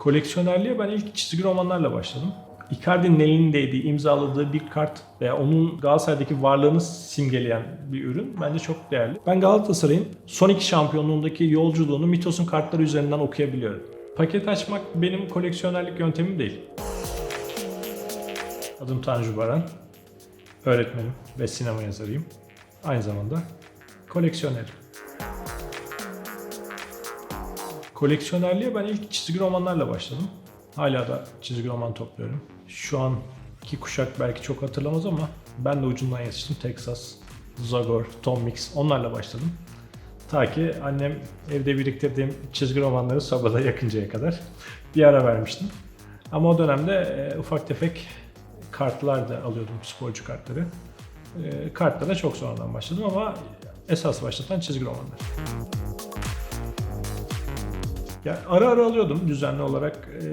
Koleksiyonerliğe ben ilk çizgi romanlarla başladım. Icardi'nin elindeydiği, imzaladığı bir kart veya onun Galatasaray'daki varlığını simgeleyen bir ürün bence çok değerli. Ben Galatasaray'ın son iki şampiyonluğundaki yolculuğunu Mitos'un kartları üzerinden okuyabiliyorum. Paket açmak benim koleksiyonerlik yöntemim değil. Adım Tanju Baran. Öğretmenim ve sinema yazarıyım. Aynı zamanda koleksiyonerim. Koleksiyonerliğe ben ilk çizgi romanlarla başladım. Hala da çizgi roman topluyorum. Şu anki kuşak belki çok hatırlamaz ama ben de ucundan yetiştim. Texas, Zagor, Tom Mix onlarla başladım. Ta ki annem evde biriktirdiğim çizgi romanları sobada yakıncaya kadar bir ara vermiştim. Ama o dönemde e, ufak tefek kartlar da alıyordum, sporcu kartları. E, kartlara çok sonradan başladım ama esas başlatan çizgi romanlar. Ya ara ara alıyordum düzenli olarak e,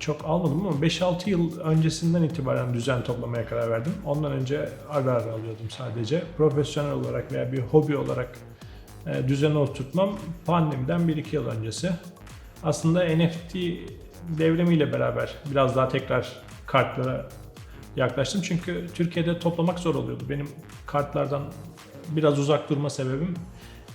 çok almadım ama 5-6 yıl öncesinden itibaren düzen toplamaya karar verdim. Ondan önce ara ara alıyordum sadece. Profesyonel olarak veya bir hobi olarak e, düzene oturtmam pandemiden 1-2 yıl öncesi. Aslında NFT devrimiyle beraber biraz daha tekrar kartlara yaklaştım. Çünkü Türkiye'de toplamak zor oluyordu. Benim kartlardan biraz uzak durma sebebim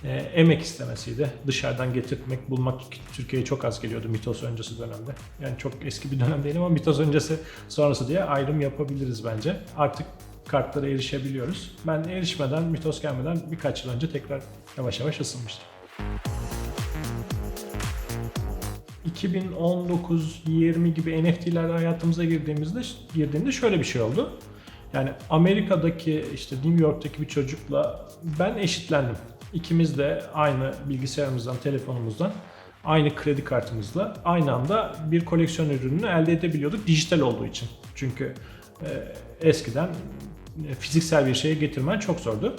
e, emek istemesiydi. Dışarıdan getirtmek, bulmak Türkiye'ye çok az geliyordu Mitos öncesi dönemde. Yani çok eski bir dönem değil ama Mitos öncesi sonrası diye ayrım yapabiliriz bence. Artık kartlara erişebiliyoruz. Ben erişmeden, Mitos gelmeden birkaç yıl önce tekrar yavaş yavaş ısınmıştım. 2019-20 gibi NFT'ler hayatımıza girdiğimizde girdiğinde şöyle bir şey oldu. Yani Amerika'daki işte New York'taki bir çocukla ben eşitlendim. İkimiz de aynı bilgisayarımızdan, telefonumuzdan, aynı kredi kartımızla aynı anda bir koleksiyon ürününü elde edebiliyorduk dijital olduğu için. Çünkü e, eskiden e, fiziksel bir şeye getirmen çok zordu.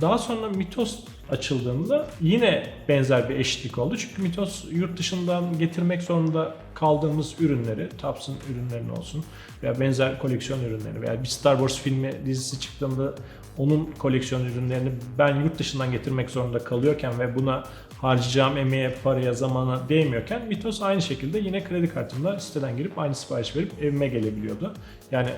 Daha sonra Mitos açıldığında yine benzer bir eşitlik oldu. Çünkü Mitos yurt dışından getirmek zorunda kaldığımız ürünleri, Tops'ın ürünlerini olsun veya benzer koleksiyon ürünleri veya bir Star Wars filmi dizisi çıktığında onun koleksiyon ürünlerini ben yurt dışından getirmek zorunda kalıyorken ve buna harcayacağım emeğe, paraya, zamana değmiyorken Mitos aynı şekilde yine kredi kartımla siteden girip aynı sipariş verip evime gelebiliyordu. Yani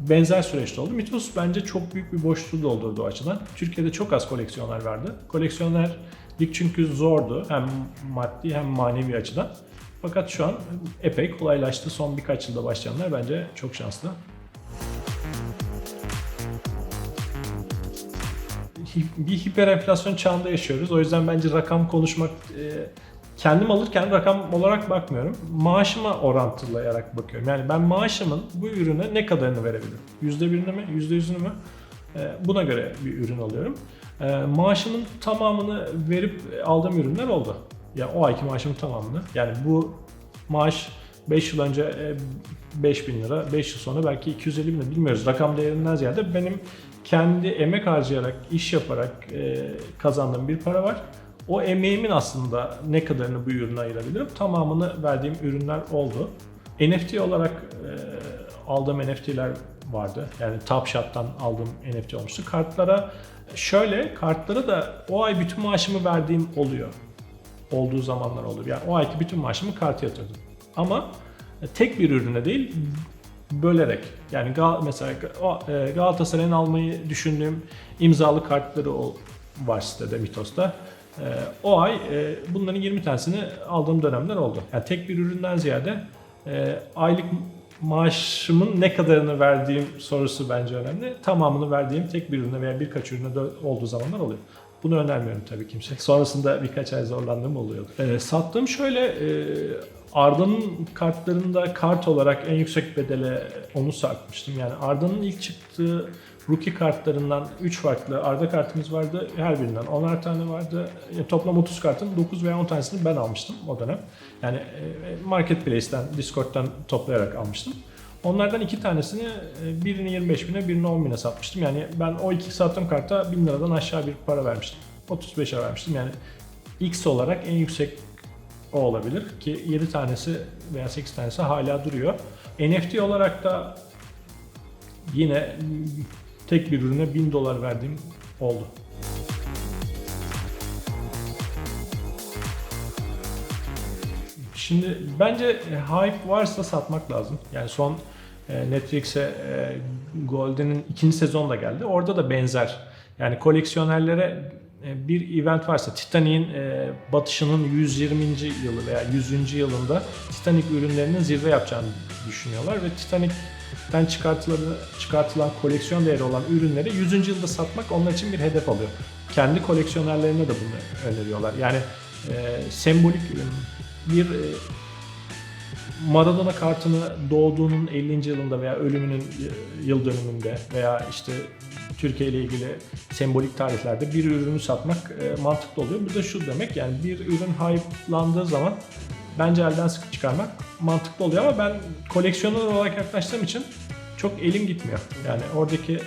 benzer süreçte oldu. Mitos bence çok büyük bir boşluğu doldurdu o açıdan. Türkiye'de çok az koleksiyonlar vardı. Koleksiyonerlik çünkü zordu hem maddi hem manevi açıdan. Fakat şu an epey kolaylaştı. Son birkaç yılda başlayanlar bence çok şanslı. Bir hiperenflasyon çağında yaşıyoruz. O yüzden bence rakam konuşmak e, kendim alırken rakam olarak bakmıyorum. Maaşıma orantılayarak bakıyorum. Yani ben maaşımın bu ürüne ne kadarını verebilirim? Yüzde birini mi? Yüzde yüzünü mü? Ee, Buna göre bir ürün alıyorum. Ee, Maaşımın tamamını verip aldığım ürünler oldu. Ya o ayki maaşımın tamamını. Yani bu maaş 5 yıl önce e, 5000 lira, 5 yıl sonra belki 250 bin lira bilmiyoruz. Rakam değerinden ziyade benim kendi emek harcayarak, iş yaparak e, kazandığım bir para var. O emeğimin aslında ne kadarını bu ürüne ayırabilirim? Tamamını verdiğim ürünler oldu. NFT olarak e, aldığım NFT'ler vardı. Yani Top Shot'tan aldığım NFT olmuştu. Kartlara şöyle, kartlara da o ay bütün maaşımı verdiğim oluyor. Olduğu zamanlar olur. Yani o ayki bütün maaşımı karta yatırdım. Ama tek bir ürüne değil, bölerek. Yani Gal mesela e, Galatasaray'ın almayı düşündüğüm imzalı kartları var sitede Mitos'ta. E, o ay e, bunların 20 tanesini aldığım dönemler oldu. Yani tek bir üründen ziyade aylık maaşımın ne kadarını verdiğim sorusu bence önemli. Tamamını verdiğim tek bir ürüne veya birkaç ürüne olduğu zamanlar oluyor. Bunu önermiyorum tabii kimse. Sonrasında birkaç ay zorlandığım oluyordu. E, sattığım şöyle, e, Arda'nın kartlarında kart olarak en yüksek bedele onu satmıştım. Yani Arda'nın ilk çıktığı rookie kartlarından 3 farklı Arda kartımız vardı. Her birinden 10'ar tane vardı. E, toplam 30 kartın 9 veya 10 tanesini ben almıştım o dönem. Yani e, Marketplace'ten, Discord'dan toplayarak almıştım. Onlardan iki tanesini e, birini 25 bine birini 10 bine satmıştım. Yani ben o iki sattığım karta 1000 liradan aşağı bir para vermiştim. 35'e vermiştim. Yani X olarak en yüksek o olabilir ki 7 tanesi veya 8 tanesi hala duruyor. NFT olarak da yine tek bir ürüne 1000 dolar verdiğim oldu. Şimdi bence hype varsa satmak lazım. Yani son Netflix'e e, Golden'in ikinci sezonu da geldi. Orada da benzer. Yani koleksiyonerlere e, bir event varsa Titanic'in e, batışının 120. yılı veya 100. yılında Titanic ürünlerinin zirve yapacağını düşünüyorlar ve Titanic'ten çıkartılan, çıkartılan koleksiyon değeri olan ürünleri 100. yılda satmak onlar için bir hedef alıyor. Kendi koleksiyonerlerine de bunu öneriyorlar. Yani e, sembolik ürün, bir e, Maradona kartını doğduğunun 50. yılında veya ölümünün e, yıl dönümünde veya işte Türkiye ile ilgili sembolik tarihlerde bir ürünü satmak e, mantıklı oluyor. Bu da şu demek yani bir ürün hype'landığı zaman bence elden sıkı çıkarmak mantıklı oluyor ama ben koleksiyoner olarak yaklaştığım için çok elim gitmiyor. Yani oradaki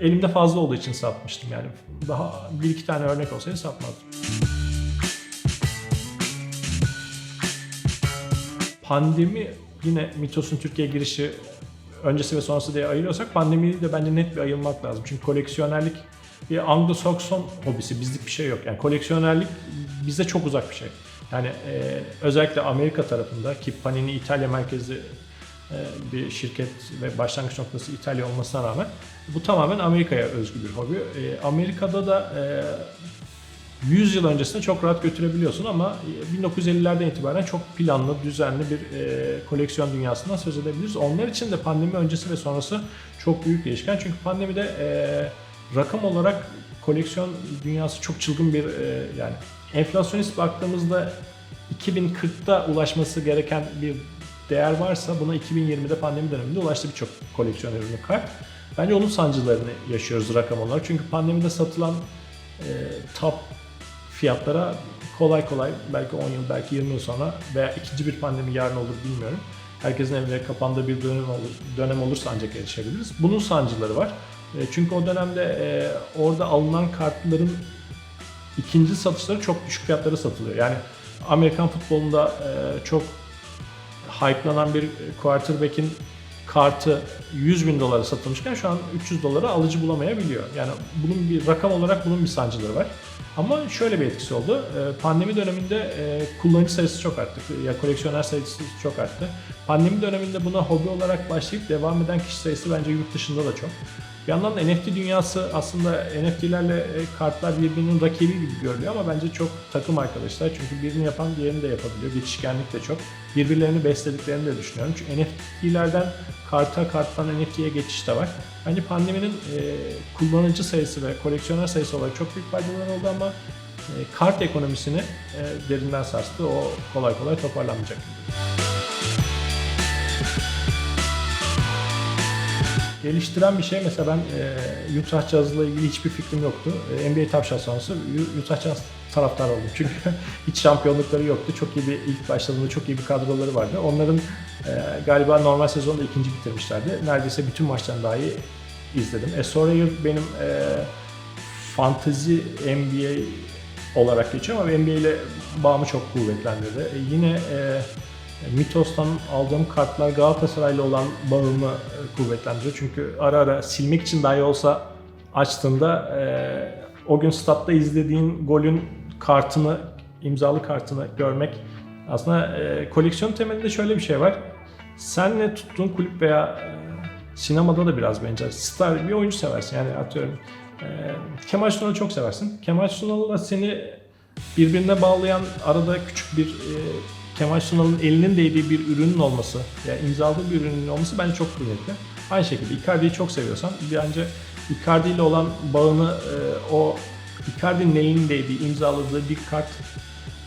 elimde fazla olduğu için satmıştım yani. Daha bir iki tane örnek olsaydı satmazdım. Pandemi yine Mitos'un Türkiye girişi öncesi ve sonrası diye ayırıyorsak pandemiyi de bence net bir ayırmak lazım. Çünkü koleksiyonerlik bir Anglo-Sakson hobisi, bizlik bir şey yok. Yani koleksiyonerlik bize çok uzak bir şey. Yani e, özellikle Amerika tarafında ki Panini İtalya merkezli e, bir şirket ve başlangıç noktası İtalya olmasına rağmen bu tamamen Amerika'ya özgü bir hobi. E, Amerika'da da e, 100 yıl öncesinde çok rahat götürebiliyorsun ama 1950'lerden itibaren çok planlı, düzenli bir e, koleksiyon dünyasından söz edebiliriz. Onlar için de pandemi öncesi ve sonrası çok büyük değişken. Çünkü pandemide e, rakam olarak koleksiyon dünyası çok çılgın bir e, yani enflasyonist baktığımızda 2040'ta ulaşması gereken bir değer varsa buna 2020'de pandemi döneminde ulaştı birçok koleksiyon ürünü kart. Bence onun sancılarını yaşıyoruz rakam olarak. Çünkü pandemide satılan e, top fiyatlara kolay kolay belki 10 yıl belki 20 yıl sonra veya ikinci bir pandemi yarın olur bilmiyorum. Herkesin evine kapandığı bir dönem olur, dönem olursa ancak erişebiliriz. Bunun sancıları var. E, çünkü o dönemde e, orada alınan kartların ikinci satışları çok düşük fiyatlara satılıyor. Yani Amerikan futbolunda e, çok hype'lanan bir quarterback'in kartı 100 bin dolara satılmışken şu an 300 dolara alıcı bulamayabiliyor. Yani bunun bir rakam olarak bunun bir sancıları var. Ama şöyle bir etkisi oldu. Ee, Pandemi döneminde e, kullanıcı sayısı çok arttı. Ya koleksiyoner sayısı çok arttı. Pandemi döneminde buna hobi olarak başlayıp devam eden kişi sayısı bence yurt dışında da çok. Bir yandan da NFT dünyası aslında NFT'lerle e, kartlar birbirinin rakibi gibi görülüyor ama bence çok takım arkadaşlar. Çünkü birini yapan diğerini de yapabiliyor. Geçişkenlik de çok. Birbirlerini beslediklerini de düşünüyorum. Çünkü NFT'lerden karta, karttan NFT'ye geçiş de var. Bence pandeminin e, kullanıcı sayısı ve koleksiyoner sayısı olarak çok büyük faydaları oldu ama e, kart ekonomisini e, derinden sarstı. O kolay kolay toparlanmayacak gibi. Geliştiren bir şey mesela ben e, Utah Jazz'la ilgili hiçbir fikrim yoktu. E, NBA tavşan sonrası Utah Jazz taraftar oldum. Çünkü hiç şampiyonlukları yoktu. Çok iyi bir ilk başladığında çok iyi bir kadroları vardı. Onların e, galiba normal sezonda ikinci bitirmişlerdi. Neredeyse bütün maçlarını dahi izledim. E, sonra benim e, fantezi NBA olarak geçiyor ama NBA ile bağımı çok kuvvetlendirdi. E, yine e, Mitos'tan aldığım kartlar Galatasaray'la olan bağımı e, kuvvetlendiriyor. Çünkü ara ara silmek için dahi olsa açtığında e, o gün statta izlediğin golün kartını, imzalı kartını görmek aslında e, koleksiyon temelinde şöyle bir şey var. Senle tuttuğun kulüp veya e, sinemada da biraz benzer. Star bir oyuncu seversin. Yani atıyorum e, Kemal Sunal'ı çok seversin. Kemal Sunal'la seni birbirine bağlayan arada küçük bir e, Kemal Sunal'ın elinin değdiği bir ürünün olması, yani imzaladığı bir ürünün olması bence çok kıymetli. Aynı şekilde Icardi'yi çok seviyorsan bence Icardi ile olan bağını e, o Icardi'nin elinin değdiği, imzaladığı bir kart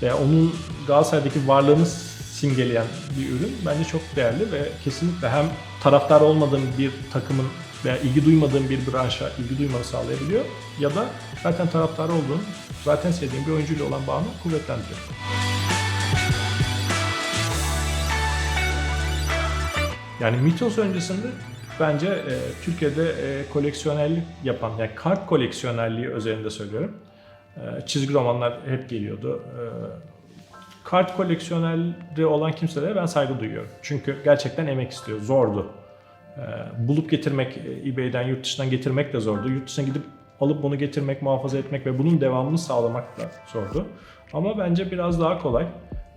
veya onun Galatasaray'daki varlığını simgeleyen bir ürün bence çok değerli ve kesinlikle hem taraftar olmadığım bir takımın veya ilgi duymadığım bir branşa ilgi duymanı sağlayabiliyor ya da zaten taraftar olduğun, zaten sevdiğin bir oyuncuyla olan bağını kuvvetlendiriyor. Yani mitos öncesinde bence e, Türkiye'de e, koleksiyonerlik yapan, yani kart koleksiyonerliği özelinde söylüyorum. E, çizgi romanlar hep geliyordu. E, kart koleksiyoneri olan kimselere ben saygı duyuyorum. Çünkü gerçekten emek istiyor, zordu. E, bulup getirmek, e, eBay'den, yurt dışından getirmek de zordu. Yurt dışına gidip alıp bunu getirmek, muhafaza etmek ve bunun devamını sağlamak da zordu. Ama bence biraz daha kolay.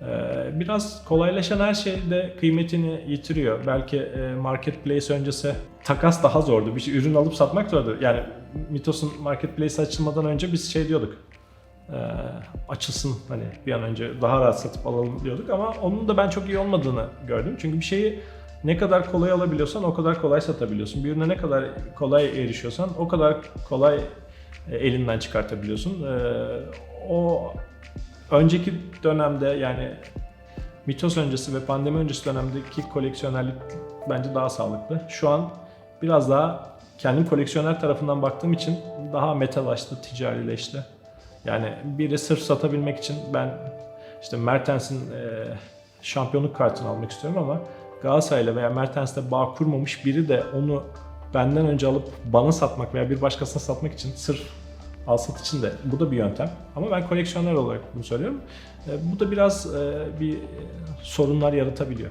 Ee, biraz kolaylaşan her şey de kıymetini yitiriyor. Belki e, marketplace öncesi takas daha zordu. Bir şey, ürün alıp satmak zordu. Yani Mitos'un marketplace açılmadan önce biz şey diyorduk. e, açılsın hani bir an önce daha rahat satıp alalım diyorduk ama onun da ben çok iyi olmadığını gördüm. Çünkü bir şeyi ne kadar kolay alabiliyorsan o kadar kolay satabiliyorsun. Bir ürüne ne kadar kolay erişiyorsan o kadar kolay e, elinden çıkartabiliyorsun. E, o önceki dönemde yani mitos öncesi ve pandemi öncesi dönemdeki koleksiyonerlik bence daha sağlıklı. Şu an biraz daha kendim koleksiyoner tarafından baktığım için daha metalaştı, ticarileşti. Yani biri sırf satabilmek için ben işte Mertens'in e, şampiyonluk kartını almak istiyorum ama Galatasaray'la veya Mertens'le bağ kurmamış biri de onu benden önce alıp bana satmak veya bir başkasına satmak için sırf al sat için de bu da bir yöntem. Ama ben koleksiyoner olarak bunu söylüyorum. E, bu da biraz e, bir e, sorunlar yaratabiliyor.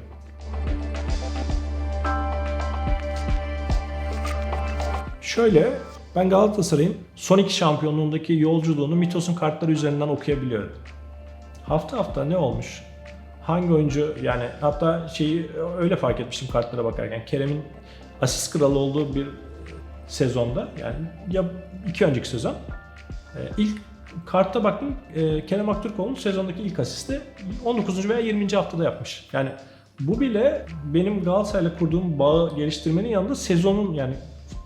Şöyle, ben Galatasaray'ın son iki şampiyonluğundaki yolculuğunu Mitos'un kartları üzerinden okuyabiliyorum. Hafta hafta ne olmuş? Hangi oyuncu yani hatta şeyi öyle fark etmiştim kartlara bakarken. Kerem'in asist kralı olduğu bir sezonda yani ya iki önceki sezon ilk kartta baktım e, Kerem Aktürkoğlu'nun sezondaki ilk asisti 19. veya 20. haftada yapmış. Yani bu bile benim Galatasaray'la kurduğum bağı geliştirmenin yanında sezonun yani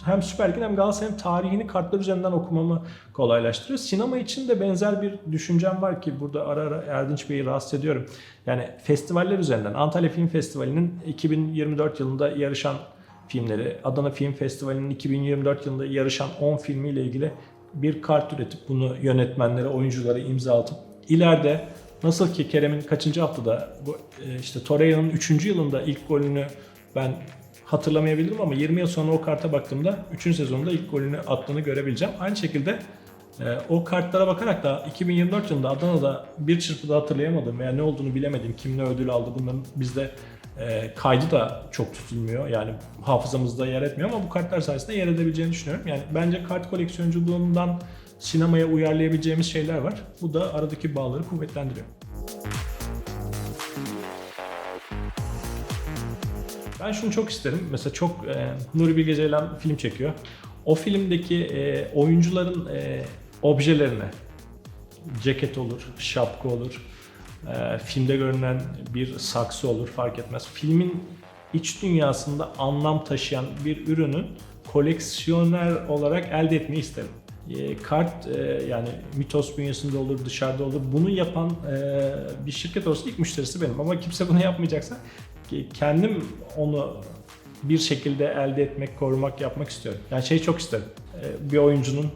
hem Süper Lig'in hem Galatasaray'ın tarihini kartlar üzerinden okumamı kolaylaştırıyor. Sinema için de benzer bir düşüncem var ki burada ara ara Erdinç Bey'i rahatsız ediyorum. Yani festivaller üzerinden Antalya Film Festivali'nin 2024 yılında yarışan filmleri, Adana Film Festivali'nin 2024 yılında yarışan 10 filmiyle ilgili bir kart üretip bunu yönetmenlere, oyunculara imza atıp ileride nasıl ki Kerem'in kaçıncı haftada bu e, işte Torreira'nın 3. yılında ilk golünü ben hatırlamayabilirim ama 20 yıl sonra o karta baktığımda 3. sezonda ilk golünü attığını görebileceğim. Aynı şekilde e, o kartlara bakarak da 2024 yılında Adana'da bir çırpıda hatırlayamadım veya ne olduğunu bilemedim. Kim ne ödül aldı bunların bizde e, kaydı da çok tutulmuyor. Yani hafızamızda yer etmiyor ama bu kartlar sayesinde yer edebileceğini düşünüyorum. Yani bence kart koleksiyonculuğundan sinemaya uyarlayabileceğimiz şeyler var. Bu da aradaki bağları kuvvetlendiriyor. Ben şunu çok isterim. Mesela çok e, Nuri Bilge Ceylan film çekiyor. O filmdeki e, oyuncuların e, objelerine ceket olur, şapka olur, e, filmde görünen bir saksı olur fark etmez. Filmin iç dünyasında anlam taşıyan bir ürünün koleksiyoner olarak elde etmeyi isterim. E, kart e, yani Mitos bünyesinde olur, dışarıda olur. Bunu yapan e, bir şirket olsa ilk müşterisi benim. Ama kimse bunu yapmayacaksa kendim onu bir şekilde elde etmek, korumak, yapmak istiyorum. Yani şey çok isterim. E, bir oyuncunun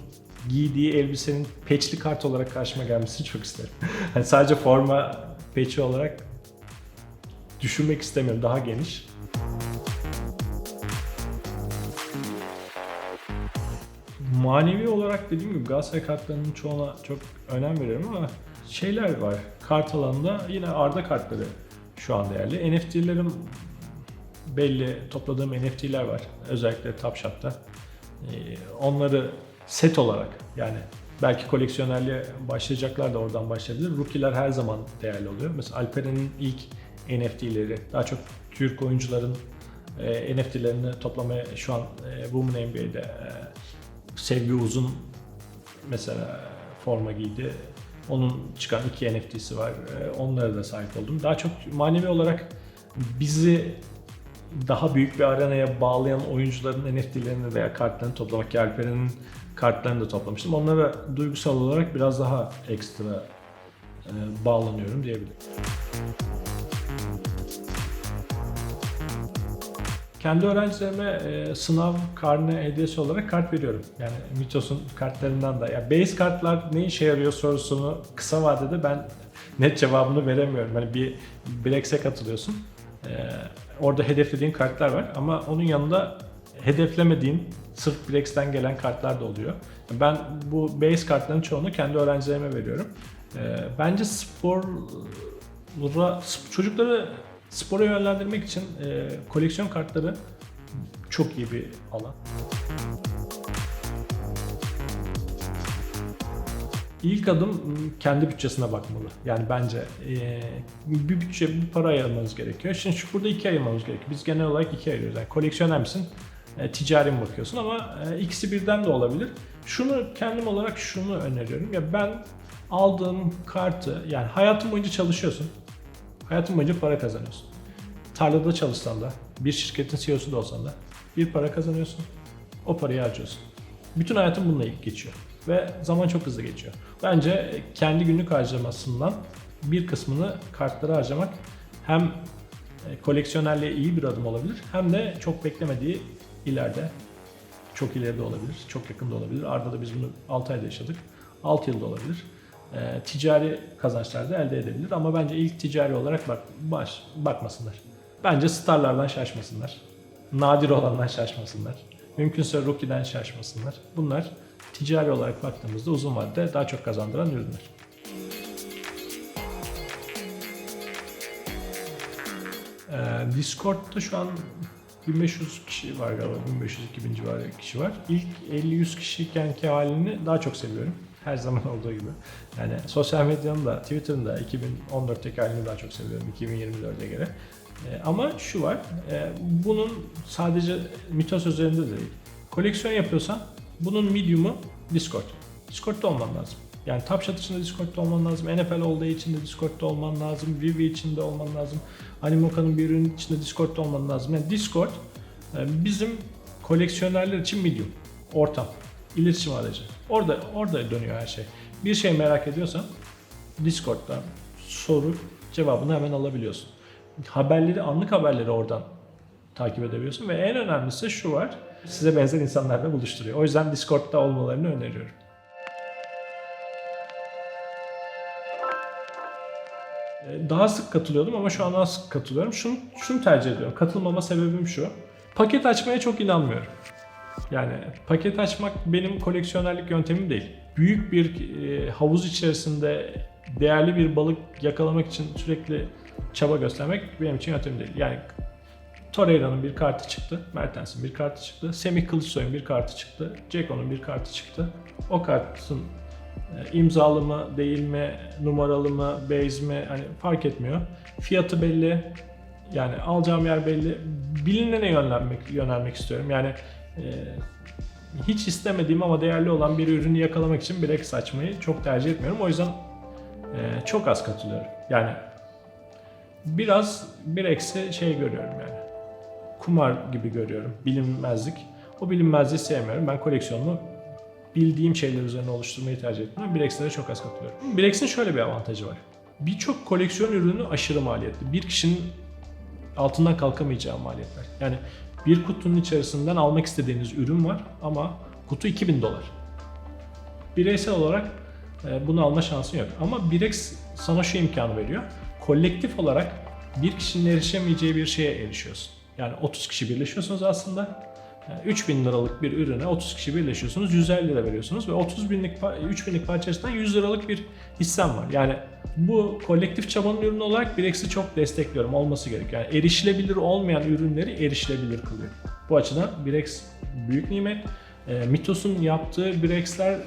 giydiği elbisenin peçli kart olarak karşıma gelmesini çok isterim. hani sadece forma peçi olarak düşünmek istemiyorum. Daha geniş. Manevi olarak dediğim gibi Galatasaray kartlarının çoğuna çok önem veriyorum ama şeyler var. Kart alanında yine Arda kartları şu an değerli. NFT'lerim belli topladığım NFT'ler var. Özellikle Top Shop'ta. Ee, onları set olarak yani belki koleksiyonerliğe başlayacaklar da oradan başlayabilir. Rookie'ler her zaman değerli oluyor. Mesela Alperen'in ilk NFT'leri daha çok Türk oyuncuların e, NFT'lerini toplamaya şu an e, Women NBA'de e, Sevgi Uzun mesela forma giydi. Onun çıkan iki NFT'si var. E, onlara da sahip oldum. Daha çok manevi olarak bizi daha büyük bir arenaya bağlayan oyuncuların NFT'lerini veya kartlarını toplamak. Alperen'in kartlarını da toplamıştım. Onlara duygusal olarak biraz daha ekstra e, bağlanıyorum diyebilirim. Kendi öğrencilerime e, sınav karne hediyesi olarak kart veriyorum. Yani Mitos'un kartlarından da. Ya base kartlar ne işe yarıyor sorusunu kısa vadede ben net cevabını veremiyorum. Hani bir Blacks'e katılıyorsun. E, orada hedeflediğin kartlar var ama onun yanında hedeflemediğin sırf Blacks'ten gelen kartlar da oluyor. Ben bu base kartların çoğunu kendi öğrencilerime veriyorum. E, bence spora çocukları spora yönlendirmek için e, koleksiyon kartları çok iyi bir alan. İlk adım m, kendi bütçesine bakmalı. Yani bence e, bir bütçe, bir para ayırmanız gerekiyor. Şimdi şu burada iki ayırmamız gerekiyor. Biz genel olarak iki ayırıyoruz. Yani koleksiyoner misin, e, ticari mi bakıyorsun ama e, ikisi birden de olabilir. Şunu kendim olarak şunu öneriyorum. Ya ben aldığım kartı yani hayatın boyunca çalışıyorsun. Hayatın boyunca para kazanıyorsun. Tarlada çalışsan da, bir şirketin CEO'su da olsan da bir para kazanıyorsun. O parayı harcıyorsun. Bütün hayatın bununla ilk geçiyor. Ve zaman çok hızlı geçiyor. Bence kendi günlük harcamasından bir kısmını kartlara harcamak hem e, koleksiyonerliğe iyi bir adım olabilir hem de çok beklemediği ileride çok ileride olabilir, çok yakında olabilir. Arda'da biz bunu 6 ayda yaşadık. 6 yılda olabilir. E, ticari kazançlar da elde edebilir ama bence ilk ticari olarak bak baş bakmasınlar. Bence starlardan şaşmasınlar. Nadir olandan şaşmasınlar. Mümkünse rookie'den şaşmasınlar. Bunlar ticari olarak baktığımızda uzun vadede daha çok kazandıran ürünler. Ee, Discord'da şu an 1500 kişi var galiba. 1500-2000 civarı kişi var. İlk 50-100 kişiykenki halini daha çok seviyorum. Her zaman olduğu gibi. Yani sosyal medyanın da Twitter'ın da 2014'teki halini daha çok seviyorum 2024'e göre. Ee, ama şu var, e, bunun sadece mitos üzerinde de değil. Koleksiyon yapıyorsan bunun medium'u Discord. Discord'da olman lazım. Yani Shot için de Discord'da olman lazım. NFL olduğu için de Discord'da olman lazım. Vivi için de olman lazım. Animoka'nın bir ürün içinde Discord'da olman lazım. Yani Discord e, bizim koleksiyonerler için medium, ortam, iletişim aracı. Orada orada dönüyor her şey. Bir şey merak ediyorsan Discord'dan soru cevabını hemen alabiliyorsun. Haberleri, anlık haberleri oradan takip edebiliyorsun ve en önemlisi şu var. Size benzer insanlarla buluşturuyor. O yüzden Discord'da olmalarını öneriyorum. Daha sık katılıyordum ama şu an daha sık katılıyorum. Şunu, şunu tercih ediyorum. Katılmama sebebim şu. Paket açmaya çok inanmıyorum. Yani paket açmak benim koleksiyonerlik yöntemim değil. Büyük bir e, havuz içerisinde değerli bir balık yakalamak için sürekli çaba göstermek benim için yöntemim değil. Yani Torreira'nın bir kartı çıktı, Mertens'in bir kartı çıktı, Semih Kılıçsoy'un bir kartı çıktı, Ceko'nun bir kartı çıktı. O kartın imzalı mı, değil mi, numaralı mı, base mi hani fark etmiyor. Fiyatı belli, yani alacağım yer belli. Bilinene yönlenmek, yönelmek istiyorum. Yani e, hiç istemediğim ama değerli olan bir ürünü yakalamak için bilek açmayı çok tercih etmiyorum. O yüzden e, çok az katılıyorum. Yani biraz bir eksi şey görüyorum yani. Kumar gibi görüyorum. Bilinmezlik. O bilinmezliği sevmiyorum. Ben koleksiyonumu bildiğim şeyler üzerine oluşturmayı tercih etmiyorum. Birex'lere çok az katılıyorum. Birex'in şöyle bir avantajı var. Birçok koleksiyon ürünü aşırı maliyetli. Bir kişinin altından kalkamayacağı maliyetler. Yani bir kutunun içerisinden almak istediğiniz ürün var ama kutu 2000 dolar. Bireysel olarak e, bunu alma şansın yok. Ama Birex sana şu imkanı veriyor. Kolektif olarak bir kişinin erişemeyeceği bir şeye erişiyorsun. Yani 30 kişi birleşiyorsunuz aslında. Yani 3000 liralık bir ürüne 30 kişi birleşiyorsunuz 150 lira veriyorsunuz ve 30 binlik pa- 3000'lik parçasından 100 liralık bir hissem var. Yani bu kolektif çabanın ürünü olarak Birex'i çok destekliyorum olması gerekiyor. Yani erişilebilir olmayan ürünleri erişilebilir kılıyor. Bu açıdan Birex büyük nimet. E, Mitos'un yaptığı Birex'ler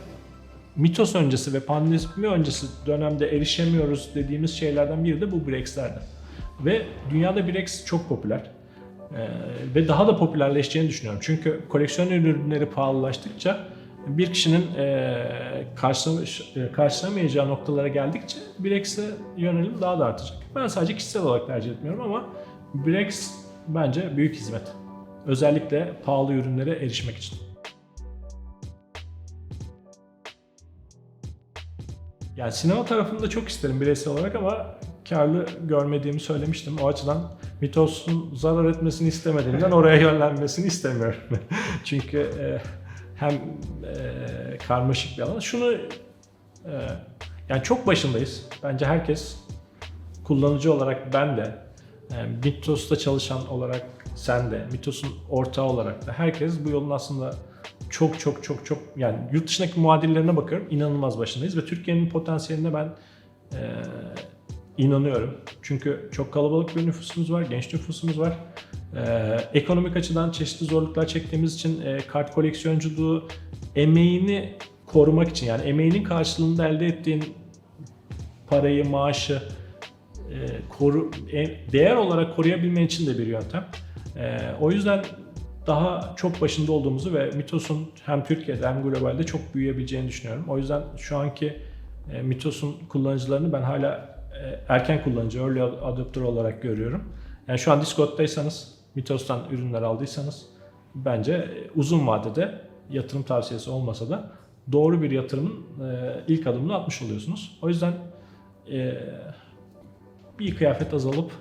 Mitos öncesi ve pandemi öncesi dönemde erişemiyoruz dediğimiz şeylerden biri de bu Brex'lerden. Ve dünyada Brex çok popüler. Ee, ve daha da popülerleşeceğini düşünüyorum. Çünkü koleksiyon ürünleri pahalılaştıkça bir kişinin e, e, karşılamayacağı noktalara geldikçe Brex'e yönelim daha da artacak. Ben sadece kişisel olarak tercih etmiyorum ama Brex bence büyük hizmet. Özellikle pahalı ürünlere erişmek için. Yani sinema tarafında çok isterim bireysel olarak ama karlı görmediğimi söylemiştim. O açıdan Mitos'un zarar etmesini istemediğimden oraya yönlenmesini istemiyorum. Çünkü e, hem e, karmaşık bir alan. Şunu e, yani çok başındayız. Bence herkes kullanıcı olarak ben de e, Mitos'ta çalışan olarak sen de Mitos'un ortağı olarak da herkes bu yolun aslında çok çok çok çok yani yurt dışındaki muadillerine bakıyorum inanılmaz başındayız ve Türkiye'nin potansiyeline ben e, inanıyorum. Çünkü çok kalabalık bir nüfusumuz var, genç nüfusumuz var. E, ekonomik açıdan çeşitli zorluklar çektiğimiz için e, kart koleksiyonculuğu emeğini korumak için yani emeğinin karşılığında elde ettiğin parayı, maaşı e, koru, e, değer olarak koruyabilmen için de bir yöntem. E, o yüzden daha çok başında olduğumuzu ve Mitos'un hem Türkiye'de hem globalde çok büyüyebileceğini düşünüyorum. O yüzden şu anki e, Mitos'un kullanıcılarını ben hala erken kullanıcı, early adopter olarak görüyorum. Yani şu an Discord'daysanız, Mitos'tan ürünler aldıysanız bence e, uzun vadede yatırım tavsiyesi olmasa da doğru bir yatırımın e, ilk adımını atmış oluyorsunuz. O yüzden e, bir kıyafet azalıp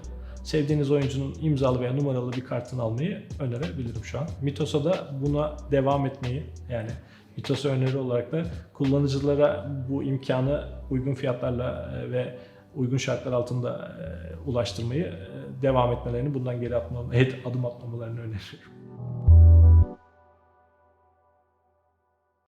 sevdiğiniz oyuncunun imzalı veya numaralı bir kartını almayı önerebilirim şu an. Mitos'a da buna devam etmeyi yani Mitos'a öneri olarak da kullanıcılara bu imkanı uygun fiyatlarla e, ve uygun şartlar altında e, ulaştırmayı e, devam etmelerini bundan geri atmam, adım atmamalarını öneriyorum.